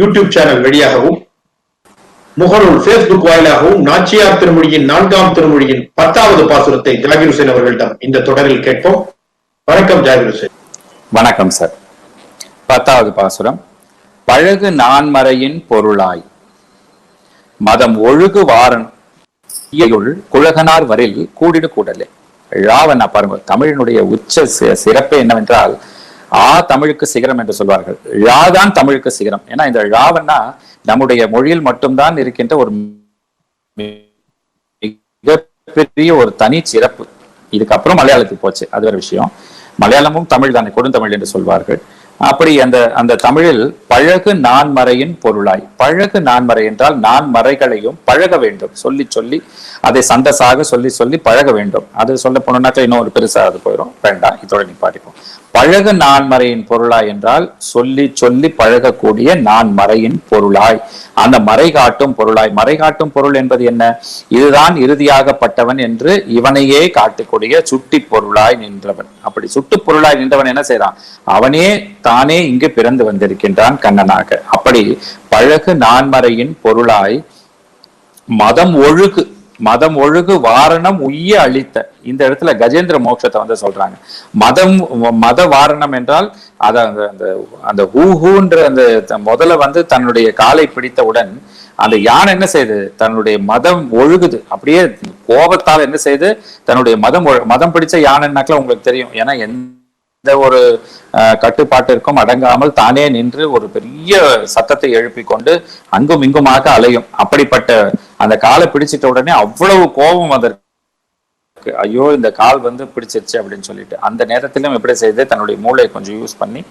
YouTube channel வழியாகவும் முகநூல் Facebook வாயிலாகவும் நாச்சியார் திருமொழியின் நான்காம் திருமொழியின் பத்தாவது பாசுரத்தை ஜாகிர் ஹுசேன் அவர்களிடம் இந்த தொடரில் கேட்போம். வணக்கம் ஜாகிர் ஹுசேன். வணக்கம் சார் பத்தாவது பாசுரம். பழகு நான்மறையின் பொருளாய். மதம் ஒழுகு வாரன். குழகனார் வரில் கூடிடு கூடலே. ராவண பாருங்க தமிழினுடைய உச்ச சிறப்பு என்னவென்றால் ஆ தமிழுக்கு சிகரம் என்று சொல்வார்கள். ழா தான் தமிழுக்கு சிகரம். ஏன்னா இந்த ழாவன்னா நம்முடைய மொழியில் மட்டும்தான் இருக்கின்ற ஒரு மிகப்பெரிய ஒரு தனி சிறப்பு. இதுக்கப்புறம் மலையாளத்துக்கு போச்சு. அது ஒரு விஷயம். மலையாளமும் தமிழ் தானே கொடுந்தமிழ் என்று சொல்வார்கள். அப்படி அந்த அந்த தமிழில் பழகு நான்மறையின் பொருளாய். பழகு நான்மறை என்றால் நான்மறைகளையும் பழக வேண்டும். சொல்லி சொல்லி அதை சந்தசாக சொல்லி சொல்லி பழக வேண்டும். அது சொல்ல போனோம்னாக்கா இன்னும் ஒரு பெருசா அது போயிடும் வேண்டாம் இதோட நிப்பாட்டிப்போம். பழகு நான்மறையின் பொருளாய் என்றால் சொல்லி சொல்லி பழகக்கூடிய நான்மறையின் பொருளாய். அந்த மறை காட்டும் பொருளாய். மறை காட்டும் பொருள் என்பது என்ன? இதுதான் இறுதியாகப்பட்டவன் என்று இவனையே காட்டக்கூடிய சுட்டி பொருளாய் நின்றவன். அப்படி சுட்டு பொருளாய் நின்றவன் என்ன செய்யறான் அவனே தானே இங்கு பிறந்து வந்திருக்கின்றான் கண்ணனாக. அப்படி பழகு நான்மறையின் பொருளாய் மதம் ஒழுகு மதம் ஒழுகு வாரணம் உய்ய அழித்த இந்த இடத்துல கஜேந்திர மோட்சத்தை வந்து சொல்றாங்க. மதம் மத வாரணம் என்றால் அத அந்த அந்த அந்த ஹூ அந்த த- முதல்ல வந்து தன்னுடைய காலை பிடித்தவுடன் அந்த யானை என்ன செய்யுது தன்னுடைய மதம் ஒழுகுது. அப்படியே கோபத்தால் என்ன செய்யுது தன்னுடைய மதம் மதம் பிடிச்ச யானைன்னாக்கா உங்களுக்கு தெரியும். ஏன்னா எந்த ஒரு கட்டுப்பாட்டிற்கும் அடங்காமல் தானே நின்று ஒரு பெரிய சத்தத்தை எழுப்பி கொண்டு அங்கும் இங்குமாக அலையும். அப்படிப்பட்ட அந்த காலை பிடிச்சிட்ட உடனே அவ்வளவு கோபம் அதற்கு ஐயோ இந்த கால் வந்து பிடிச்சிருச்சு அப்படின்னு சொல்லிட்டு அந்த நேரத்திலும் எப்படி செய்து தன்னுடைய மூளை கொஞ்சம் யூஸ் பண்ணி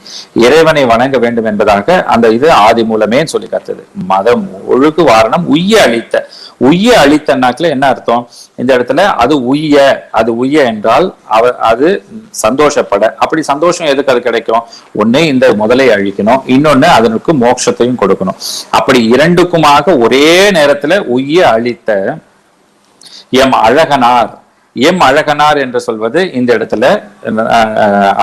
இறைவனை வணங்க வேண்டும் என்பதாக அந்த இது ஆதி மூலமே சொல்லி கத்தது மதம் ஒழுக்கு வாரணம் உய்ய அழித்த உய்ய அழித்தனாக்கில் என்ன அர்த்தம்? இந்த இடத்துல அது உய்ய அது உய்ய என்றால் அவ அது சந்தோஷப்பட. அப்படி சந்தோஷம் எதுக்கு அது கிடைக்கும்? ஒண்ணு இந்த முதலை அழிக்கணும். இன்னொன்னு அதனுக்கு மோட்சத்தையும் கொடுக்கணும். அப்படி இரண்டுக்குமாக ஒரே நேரத்துல உய்ய அழித்த எம் அழகனார் எம் அழகனார் என்று சொல்வது இந்த இடத்துல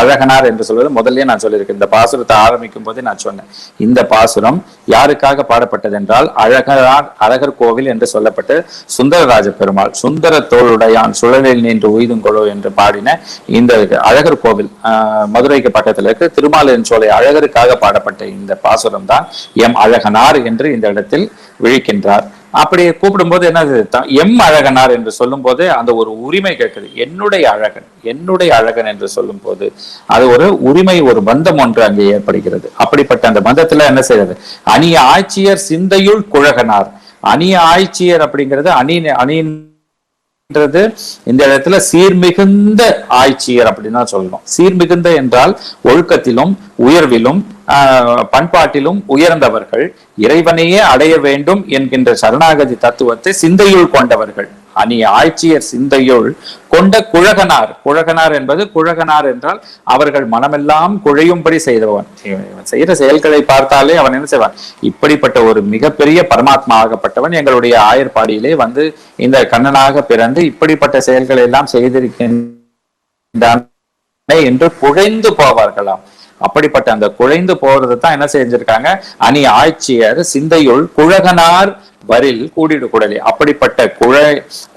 அழகனார் என்று சொல்வது முதல்லயே நான் சொல்லியிருக்கேன். இந்த பாசுரத்தை ஆரம்பிக்கும் போதே நான் சொன்னேன். இந்த பாசுரம் யாருக்காக பாடப்பட்டது என்றால் அழகனார் அழகர் கோவில் என்று சொல்லப்பட்டு சுந்தரராஜ பெருமாள் சுந்தர தோளுடையான் சுழலில் நின்று உய்துங்கொழோ என்று பாடின இந்த அழகர் கோவில் மதுரைக்கு பக்கத்தில் இருக்கு. திருமாலின் சோலை அழகருக்காக பாடப்பட்ட இந்த பாசுரம் தான் எம் அழகனார் என்று இந்த இடத்தில் விழிக்கின்றார். அப்படி கூப்பிடும்போது என்னது? த- எம் அழகனார் என்று சொல்லும் போது அந்த ஒரு உரிமை கேட்குது. என்னுடைய அழகன் என்னுடைய அழகன் என்று சொல்லும் போது அது ஒரு உரிமை ஒரு பந்தம் ஒன்று அங்கே ஏற்படுகிறது. அப்படிப்பட்ட அந்த பந்தத்துல என்ன செய்யறது அணிய ஆட்சியர் சிந்தையுள் குழகனார். அணிய ஆட்சியர் அப்படிங்கிறது அணி அப்படின்றது இந்த இடத்துல சீர்மிகுந்த ஆட்சியர் அப்படின்னு தான் சொல்லணும் சீர்மிகுந்த என்றால் ஒழுக்கத்திலும் உயர்விலும் ஆஹ், பண்பாட்டிலும் உயர்ந்தவர்கள் இறைவனையே அடைய வேண்டும் என்கின்ற சரணாகதி தத்துவத்தை சிந்தையுள் கொண்டவர்கள். அணி ஆட்சியர் சிந்தையுள் கொண்ட குழகனார். குழகனார் என்பது குழகனார் என்றால் அவர்கள் மனமெல்லாம் குழையும்படி செய்தவன். செய்கிற செயல்களை பார்த்தாலே அவன் என்ன செய்வான்? இப்படிப்பட்ட ஒரு மிகப்பெரிய பரமாத்மா ஆகப்பட்டவன் எங்களுடைய ஆயர்பாடியிலே வந்து இந்த கண்ணனாக பிறந்து இப்படிப்பட்ட செயல்களை எல்லாம் செய்திருக்கின்றான் என்று குழைந்து போவார்களாம். அப்படிப்பட்ட அந்த குழைந்து போறது தான் என்ன செஞ்சிருக்காங்க? அணி ஆட்சியர் சிந்தையுள் குழகனார் வரில் கூடிடு குடலே. அப்படிப்பட்ட குழை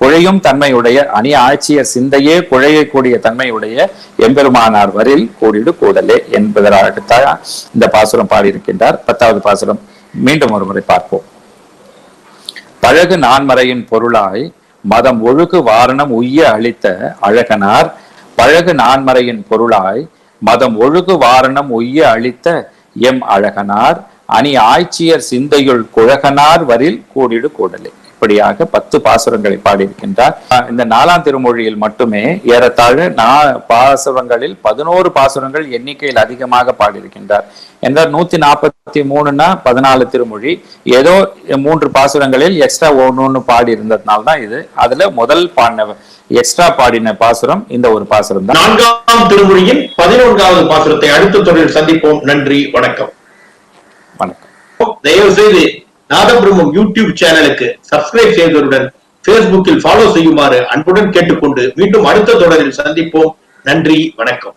குழையும் தன்மையுடைய அணி ஆட்சியர் சிந்தையே குழையக்கூடிய தன்மையுடைய எம்பெருமானார் வரில் கூடிடு கூடலே என்பதற்காகத்தான் இந்த பாசுரம் பாடியிருக்கின்றார். பத்தாவது பாசுரம் மீண்டும் ஒரு முறை பார்ப்போம். பழகு நான்மறையின் பொருளாய் மதம் ஒழுகு வாரணம் உய்ய அளித்த அழகனார் பழகு நான்மறையின் பொருளாய் மதம் ஒழுகு வாரணம் உய்ய அளித்த எம் அழகனார் அணி ஆய்ச்சியர் சிந்தையுள் குழகனார் வரில் கூடிடு கூடலே. இப்படியாக பத்து பாசுரங்களை பாடியிருக்கின்றார். இந்த நாலாம் திருமொழியில் மட்டுமே ஏறத்தாழ நா பாசுரங்களில் பதினோரு பாசுரங்கள் எண்ணிக்கையில் அதிகமாக பாடியிருக்கின்றார். என்றால் நூத்தி நாற்பத்தி மூணுன்னா பதினாலு திருமொழி. ஏதோ மூன்று பாசுரங்களில் எக்ஸ்ட்ரா ஒன்னு பாடி இருந்ததுனால தான் இது. அதுல முதல் பாடின எக்ஸ்ட்ரா பாடின பாசுரம் இந்த ஒரு பாசுரம் தான் நான்காம் திருமொழியின் பதினொன்றாவது பாசுரத்தை அடுத்த தொடரில் சந்திப்போம். நன்றி வணக்கம். தயவு செய்து நாதபிரம்மம் யூடியூப் சேனலுக்கு சப்ஸ்கிரைப் செய்ததுடன் பேஸ்புக்கில் ஃபாலோ செய்யுமாறு அன்புடன் கேட்டுக்கொண்டு மீண்டும் அடுத்த தொடரில் சந்திப்போம். நன்றி வணக்கம்.